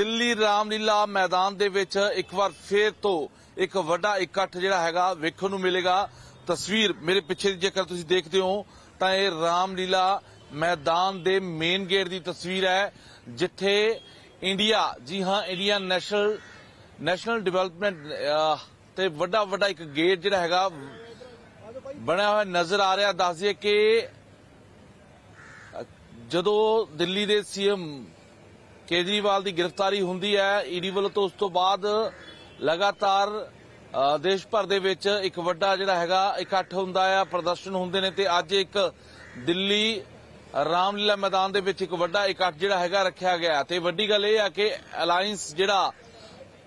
ਦਿੱਲੀ ਰਾਮਲੀਲਾ ਮੈਦਾਨ ਦੇ ਵਿੱਚ ਇੱਕ ਵਾਰ ਫੇਰ ਤੋਂ ਇੱਕ ਵੱਡਾ ਇਕੱਠ ਜਿਹੜਾ ਹੈਗਾ ਵੇਖਣ ਨੂੰ ਮਿਲੇਗਾ। ਤਸਵੀਰ ਮੇਰੇ ਪਿੱਛੇ ਦੀ ਜੇਕਰ ਤੁਸੀਂ ਦੇਖਦੇ ਹੋ, ਤਾਂ ਇਹ ਰਾਮਲੀਲਾ ਮੈਦਾਨ ਦੇ ਮੇਨ ਗੇਟ ਦੀ ਤਸਵੀਰ ਹੈ, ਜਿੱਥੇ ਇੰਡੀਆ, ਜੀ ਹਾਂ, ਇੰਡੀਆ ਨੈਸ਼ਨਲ ਨੈਸ਼ਨਲ ਡਿਵੈਲਪਮੈਂਟ ਤੇ ਵੱਡਾ ਵੱਡਾ ਇੱਕ ਗੇਟ ਜਿਹੜਾ ਹੈਗਾ ਬਣਿਆ ਹੋਇਆ ਨਜ਼ਰ ਆ ਰਿਹਾ। ਦੱਸ ਦਈਏ ਕਿ ਜਦੋਂ ਦਿੱਲੀ ਦੇ ਸੀਐਮ ਕੇਜਰੀਵਾਲ ਦੀ ਗ੍ਰਿਫਤਾਰੀ ਹੁੰਦੀ ਹੈ। ਈਡੀ ਵੱਲੋਂ ਤੋਂ ਉਸ ਤੋਂ ਬਾਅਦ ਲਗਾਤਾਰ ਦੇਸ਼ ਭਰ ਦੇ ਵਿੱਚ ਇੱਕ ਵੱਡਾ ਜਿਹੜਾ ਹੈਗਾ ਇਕੱਠ ਹੁੰਦਾ ਆ, ਪ੍ਰਦਰਸ਼ਨ ਹੁੰਦੇ ਨੇ ਤੇ ਅੱਜ ਇੱਕ ਦਿੱਲੀ, ਰਾਮਲੀਲਾ ਮੈਦਾਨ ਦੇ ਵਿੱਚ ਇੱਕ ਵੱਡਾ ਇਕੱਠ ਜਿਹੜਾ ਹੈਗਾ ਰੱਖਿਆ ਗਿਆ ਤੇ ਵੱਡੀ ਗੱਲ ਇਹ ਆ ਕਿ ਅਲਾਈਅੰਸ ਜਿਹੜਾ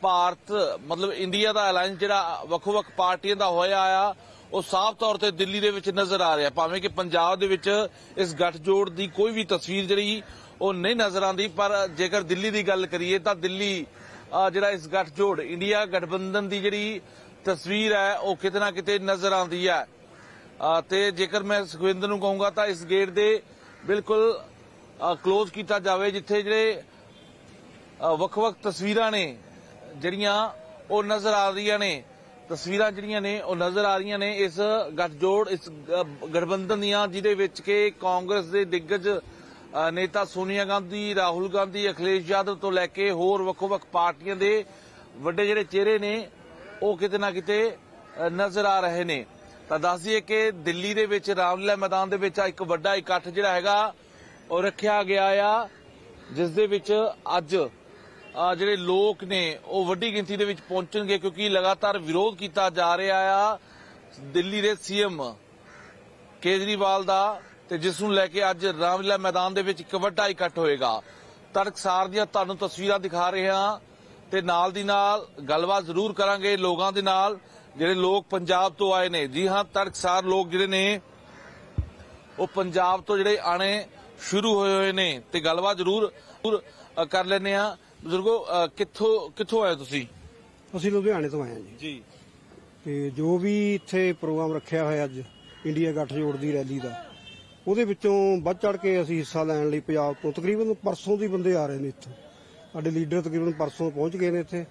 ਭਾਰਤ, ਮਤਲਬ ਇੰਡੀਆ ਦਾ ਅਲਾਈਅੰਸ ਜਿਹੜਾ ਵੱਖ-ਵੱਖ ਪਾਰਟੀਆਂ ਦਾ ਹੋਇਆ ਆ ਉਹ ਸਾਫ਼ ਤੌਰ ਤੇ ਦਿੱਲੀ ਦੇ ਵਿੱਚ ਨਜ਼ਰ ਆ ਰਿਹਾ। ਭਾਵੇਂ ਕਿ ਪੰਜਾਬ ਦੇ ਵਿੱਚ ਇਸ ਗੱਠਜੋੜ ਦੀ ਕੋਈ ਵੀ ਤਸਵੀਰ ਜਿਹੜੀ ਉਹ ਨਹੀਂ ਨਜ਼ਰ ਆਉਂਦੀ, ਪਰ ਜੇਕਰ ਦਿੱਲੀ ਦੀ ਗੱਲ ਕਰੀਏ ਤਾਂ ਦਿੱਲੀ ਜਿਹੜਾ ਇਸ ਗੱਠਜੋੜ, ਇੰਡੀਆ ਗਠਬੰਧਨ ਦੀ ਜਿਹੜੀ ਤਸਵੀਰ ਹੈ, ਉਹ ਕਿਤੇ ਨਾ ਕਿਤੇ ਨਜ਼ਰ ਆਉਂਦੀ ਹੈ। ਤੇ ਜੇਕਰ ਮੈਂ ਸੁਖਵਿੰਦਰ ਨੂੰ ਕਹੂੰਗਾ ਤਾਂ ਇਸ ਗੇਟ ਦੇ ਬਿਲਕੁਲ ਕਲੋਜ ਕੀਤਾ ਜਾਵੇ, ਜਿੱਥੇ ਜਿਹੜੇ ਵੱਖ-ਵੱਖ ਤਸਵੀਰਾਂ ਨੇ, ਜਿਹੜੀਆਂ ਉਹ ਨਜ਼ਰ ਆ ਰਹੀਆਂ ਨੇ। ਤਸਵੀਰਾਂ ਜਿਹੜੀਆਂ ਨੇ, ਉਹ ਨਜ਼ਰ ਆ ਰਹੀਆਂ ਨੇ ਇਸ ਗੱਠਜੋੜ, ਇਸ ਗਠਬੰਧਨ ਦੀਆਂ, ਜਿਹਦੇ ਵਿੱਚ ਕਿ ਕਾਂਗਰਸ ਦੇ ਦਿੱਗਜ ਨੇਤਾ ਸੋਨੀਆ ਗਾਂਧੀ, ਰਾਹੁਲ ਗਾਂਧੀ, ਅਖਿਲੇਸ਼ ਯਾਦਵ ਤੋਂ ਲੈ ਕੇ ਹੋਰ ਵੱਖੋ ਵੱਖ ਪਾਰਟੀਆਂ ਦੇ ਵੱਡੇ ਜਿਹੜੇ ਚਿਹਰੇ ਨੇ, ਉਹ ਕਿਤੇ ਨਾ ਕਿਤੇ ਨਜ਼ਰ ਆ ਰਹੇ ਨੇ। ਤਾਂ ਦੱਸ ਦਈਏ ਕਿ ਦਿੱਲੀ ਦੇ ਵਿੱਚ ਰਾਮਲੀਲਾ ਮੈਦਾਨ ਦੇ ਵਿੱਚ ਇੱਕ ਵੱਡਾ ਇਕੱਠ ਜਿਹੜਾ ਹੈਗਾ, ਉਹ ਰੱਖਿਆ ਗਿਆ ਆ, ਜਿਸ ਦੇ ਵਿੱਚ ਅੱਜ ਜਿਹੜੇ ਲੋਕ ਨੇ, ਉਹ ਵੱਡੀ ਗਿਣਤੀ ਦੇ ਵਿੱਚ ਪਹੁੰਚਣਗੇ ਕਿਉਂਕਿ ਲਗਾਤਾਰ ਵਿਰੋਧ ਕੀਤਾ ਜਾ ਰਿਹਾ ਆ। ਦਿੱਲੀ ਦੇ ਸੀਐਮ ਕੇਜਰੀਵਾਲ ਦਾ ਤੇ ਜਿਸ ਨੂੰ ਲੈ ਕੇ ਅੱਜ ਰਾਮਲੀਲਾ ਮੈਦਾਨ ਦੇ ਵਿੱਚ ਇੱਕ ਵੱਡਾ ਇਕੱਠ ਹੋਏਗਾ। ਤੜਕਸਾਰ ਦੀਆਂ ਤੁਹਾਨੂੰ ਤਸਵੀਰਾਂ ਦਿਖਾ ਰਹੇ ਹਾਂ ਤੇ ਨਾਲ ਦੀ ਨਾਲ ਗੱਲਬਾਤ ਜ਼ਰੂਰ ਕਰਾਂਗੇ ਲੋਕਾਂ ਦੇ ਨਾਲ, ਜਿਹੜੇ ਲੋਕ ਪੰਜਾਬ ਤੋਂ ਆਏ ਨੇ। ਜੀ ਹਾਂ, ਤੜਕਸਾਰ ਲੋਕ ਜਿਹੜੇ ਨੇ, ਉਹ ਪੰਜਾਬ ਤੋਂ ਜਿਹੜੇ ਆਣੇ ਸ਼ੁਰੂ ਹੋਏ ਹੋਏ ਨੇ ਤੇ ਗੱਲਬਾਤ ਜ਼ਰੂਰ ਕਰ ਲੈਨੇ ਆ ਬਜ਼ੁਰਗੋ ਅ, ਕਿੱਥੋਂ ਕਿੱਥੋਂ ਆਏ ਤੁਸੀਂ? ਅਸੀਂ ਲੁਧਿਆਣੇ ਤੋਂ ਆਏ ਹਾਂ ਜੀ। ਜੀ। ਤੇ ਜੋ ਵੀ ਇੱਥੇ ਪ੍ਰੋਗਰਾਮ ਰੱਖਿਆ ਹੋਇਆ ਅੱਜ ਇੰਡੀਆ ਗੱਠਜੋੜ ਦੀ ਰੈਲੀ ਦਾ ਉਹਦੇ ਵਿੱਚੋਂ ਵੱਧ ਚੜ ਕੇ ਅਸੀਂ ਹਿੱਸਾ ਲੈਣ ਲਈ ਪੰਜਾਬ ਤੋਂ ਤਕਰੀਬਨ ਪਰਸੋਂ ਦੀ ਬੰਦੇ ਆ ਰਹੇ ਨੇ ਇੱਥੇ। ਸਾਡੇ ਲੀਡਰ ਤਕਰੀਬਨ ਪਰਸੋਂ ਪਹੁੰਚ ਗਏ ਨੇ ਇੱਥੇ।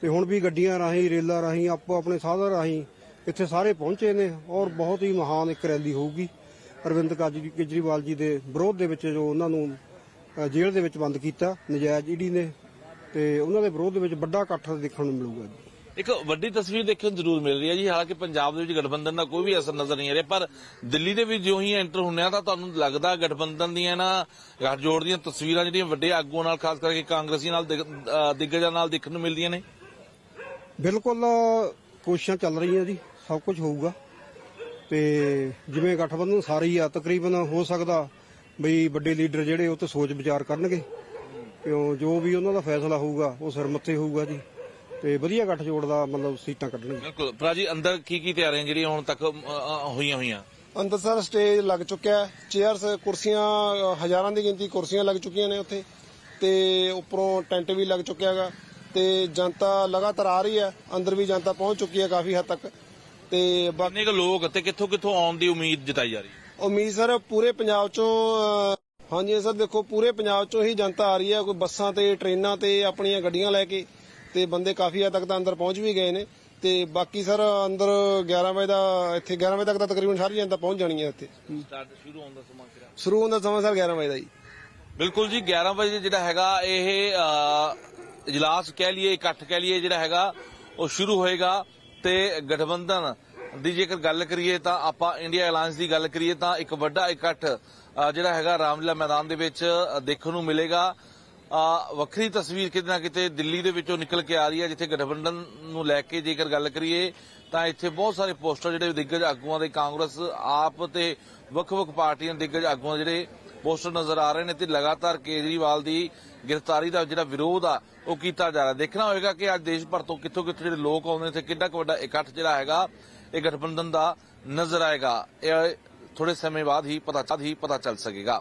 ਤੇ ਹੁਣ ਵੀ ਗੱਡੀਆਂ ਰਾਹੀਂ ਰੇਲਾਂ ਰਾਹੀਂ ਆਪੋ ਆਪਣੇ ਸਾਧਨ ਰਾਹੀਂ ਇੱਥੇ ਸਾਰੇ ਪਹੁੰਚੇ ਨੇ ਔਰ ਬਹੁਤ ਹੀ ਮਹਾਨ ਇੱਕ ਰੈਲੀ ਹੋਊਗੀ। ਅਰਵਿੰਦ ਕਾਜੀ- ਕੇਜਰੀਵਾਲ ਜੀ ਦੇ ਵਿਰੋਧ ਦੇ ਵਿੱਚ ਜੋ ਉਹਨਾਂ ਨੂੰ ਅ, ਜੇਲ੍ਹ ਦੇ ਵਿੱਚ ਬੰਦ ਕੀਤਾ ਨਜਾਇਜ਼ ਈਡੀ ਨੇ ਤੇ ਉਹਨਾਂ ਦੇ ਵਿਰੋਧ ਵਿੱਚ ਵੱਡਾ ਇਕੱਠ ਦੇਖਣ ਨੂੰ ਮਿਲੂਗਾ ਜੀ। ਇੱਕ ਵੱਡੀ ਤਸਵੀਰ ਦੇਖਣ ਨੂੰ ਜ਼ਰੂਰ ਮਿਲ ਰਹੀ ਹੈ ਜੀ। ਹਾਲਾਂਕਿ ਪੰਜਾਬ ਦੇ ਵਿੱਚ ਗਠਬੰਧਨ ਦਾ ਕੋਈ ਵੀ ਅਸਰ ਨਜ਼ਰ ਨਹੀਂ ਆ ਰਿਹਾ ਪਰ ਦਿੱਲੀ ਦੇ ਵਿੱਚ ਜਿਉਂ ਹੀ ਐਂਟਰ ਹੁੰਨੇ ਆ ਤਾਂ ਤੁਹਾਨੂੰ ਲੱਗਦਾ ਗਠਬੰਧਨ ਦੀਆਂ ਨਾ ਗੱਠਜੋੜ ਦੀਆਂ ਤਸਵੀਰਾਂ ਜਿਹੜੀਆਂ ਵੱਡੇ ਆਗੂਆਂ ਨਾਲ ਖਾਸ ਕਰਕੇ ਕਾਂਗਰਸੀ ਨਾਲ ਦਿੱਗਜਾਂ ਨਾਲ ਦੇਖਣ ਨੂੰ ਮਿਲਦੀਆਂ ਨੇ? ਬਿਲਕੁਲ ਕੋਸ਼ਿਸ਼ਾਂ ਚੱਲ ਰਹੀਆਂ ਜੀ ਸਭ ਕੁਝ ਹੋਊਗਾ। ਤੇ ਜਿਵੇਂ ਗਠਬੰਧਨ ਸਾਰੇ ਹੀ ਆ ਤਕਰੀਬਨ ਹੋ ਸਕਦਾ ਬਈ ਵੱਡੇ ਲੀਡਰ ਜਿਹੜੇ ਉਹ ਤੇ ਸੋਚ ਵਿਚਾਰ ਕਰਨਗੇ। ਕਿਉਂ ਜੋ ਵੀ ਉਹਨਾਂ ਦਾ ਫੈਸਲਾ ਹੋਊਗਾ ਉਹ ਸਿਰ ਮੱਥੇ ਹੋਊਗਾ ਜੀ। ਤੇ ਵਧੀਆ ਗੱਠਜੋੜ ਦਾ ਮਤਲਬ ਸੀਟਾਂ ਕੱਢਣਗੇ ਬਿਲਕੁਲ। ਭਰਾ ਜੀ ਅੰਦਰ ਕੀ ਕੀ ਤਿਆਰੀਆਂ ਜਿਹੜੀਆਂ ਹੁਣ ਤੱਕ ਹੋਈਆਂ ਹੋਈਆਂ? ਅੰਦਰ ਸਰ ਸਟੇਜ ਲੱਗ ਚੁੱਕਿਆ ਹੈ। ਚੇਅਰਸ ਕੁਰਸੀਆਂ ਹਜ਼ਾਰਾਂ ਦੀ ਗਿਣਤੀ ਕੁਰਸੀਆਂ ਲੱਗ ਚੁੱਕੀਆਂ ਨੇ ਉੱਥੇ। ਤੇ ਉੱਪਰੋਂ ਟੈਂਟ ਵੀ ਲੱਗ ਚੁੱਕਿਆ ਹੈਗਾ। ਤੇ ਜਨਤਾ ਲਗਾਤਾਰ ਆ ਰਹੀ ਹੈ। ਅੰਦਰ ਵੀ ਜਨਤਾ ਪਹੁੰਚ ਚੁੱਕੀ ਹੈ ਕਾਫੀ ਹੱਦ ਤੱਕ। ਤੇ ਬਾਕੀ ਲੋਕ ਤੇ ਕਿੱਥੋਂ ਕਿੱਥੋਂ ਆਉਣ ਦੀ ਉਮੀਦ ਜਤਾਈ ਜਾ ਰਹੀ ਹੈ? ਉਮੀਦ ਸਰ ਪੂਰੇ ਪੰਜਾਬ ਚੋਂ ਹਾਂਜੀ ਸਰ ਦੇਖੋ ਪੂਰੇ ਪੰਜਾਬ ਚੋਂ ਹੀ ਜਨਤਾ ਆ ਰਹੀ ਹੈ ਕੋਈ ਬੱਸਾਂ ਤੇ ਟ੍ਰੇਨਾਂ ਤੇ ਆਪਣੀਆਂ ਗੱਡੀਆਂ ਲੈ ਕੇ ਤੇ ਬੰਦੇ ਕਾਫੀ ਹੱਦ ਤੱਕ ਤਾਂ ਅੰਦਰ ਪਹੁੰਚ ਵੀ ਗਏ ਨੇ ਤੇ ਬਾਕੀ ਸਰ ਅੰਦਰ 11 ਵਜੇ ਦਾ ਇੱਥੇ 11 ਵਜੇ ਤੱਕ ਤਾਂ ਤਕਰੀਬਨ ਸਾਰੀ ਜਨਤਾ ਪਹੁੰਚ ਜਾਣੀ ਹੈ ਇੱਥੇ। ਸਟਾਰਟ ਸ਼ੁਰੂ ਹੋਣ ਦਾ ਸਮਾਂ ਕਿਹੜਾ? ਸ਼ੁਰੂ ਹੋਣ ਦਾ ਸਮਾਂ ਸਰ 11 ਵਜੇ ਦਾ ਜੀ। ਬਿਲਕੁਲ ਜੀ 11 ਵਜੇ ਜਿਹੜਾ ਹੈਗਾ ਇਹ ਇਜਲਾਸ ਕਹਿ ਲਈਏ ਇਕੱਠ ਕਹਿ ਲਈਏ ਜਿਹੜਾ ਹੈਗਾ ਉਹ ਸ਼ੁਰੂ ਹੋਏਗਾ ਤੇ ਗਠਬੰਧਨ ਦੀ ਜੇਕਰ ਗੱਲ ਕਰੀਏ ਤਾਂ ਆਪਾਂ ਇੰਡੀਆ ਅਲਾਈਅੰਸ ਦੀ ਗੱਲ ਕਰੀਏ ਤਾਂ ਇੱਕ ਵੱਡਾ ਇਕੱਠ ਜਿਹੜਾ ਹੈਗਾ ਰਾਮਲੀਲਾ ਮੈਦਾਨ ਦੇ ਵਿੱਚ ਦੇਖਣ ਨੂੰ ਮਿਲੇਗਾ। ਵੱਖਰੀ ਤਸਵੀਰ ਕਿਤੇ ਨਾ ਕਿਤੇ ਦਿੱਲੀ ਦੇ ਵਿੱਚੋਂ ਨਿਕਲ ਕੇ ਆ ਰਹੀ ਹੈ, ਜਿੱਥੇ ਗਠਬੰਧਨ ਨੂੰ ਲੈ ਕੇ ਜੇਕਰ ਗੱਲ ਕਰੀਏ, ਤਾਂ ਇੱਥੇ ਬਹੁਤ ਸਾਰੇ ਪੋਸਟਰ ਜਿਹੜੇ ਦਿੱਗਜ ਆਗੂਆਂ ਦੇ ਕਾਂਗਰਸ, ਆਪ ਤੇ ਵੱਖ-ਵੱਖ ਪਾਰਟੀਆਂ ਦੇ ਦਿੱਗਜ ਆਗੂਆਂ ਜਿਹੜੇ ਪੋਸਟਰ ਨਜ਼ਰ ਆ ਰਹੇ ਨੇ ਤੇ ਲਗਾਤਾਰ ਕੇਜਰੀਵਾਲ ਦੀ ਗ੍ਰਿਫਤਾਰੀ ਦਾ ਜਿਹੜਾ ਵਿਰੋਧ ਆ, ਉਹ ਕੀਤਾ ਜਾ ਰਿਹਾ। ਦੇਖਣਾ ਹੋਏਗਾ ਕਿ ਅੱਜ ਦੇਸ਼ ਭਰ ਤੋਂ ਕਿੱਥੋਂ ਕਿੱਥੋਂ ਜਿਹੜੇ ਲੋਕ ਆਉਂਦੇ ਨੇ, ਤੇ ਕਿੰਨਾ ਕੁ ਵੱਡਾ ਇਕੱਠ ਜਿਹੜਾ ਹੈਗਾ, ਇਹ ਗਠਬੰਧਨ ਦਾ ਨਜ਼ਰ ਆਏਗਾ। ਇਹ ਥੋੜੇ ਸਮੇਂ ਬਾਅਦ ਹੀ ਪਤਾ ਹੀ ਪਤਾ ਚੱਲ ਸਕੇਗਾ।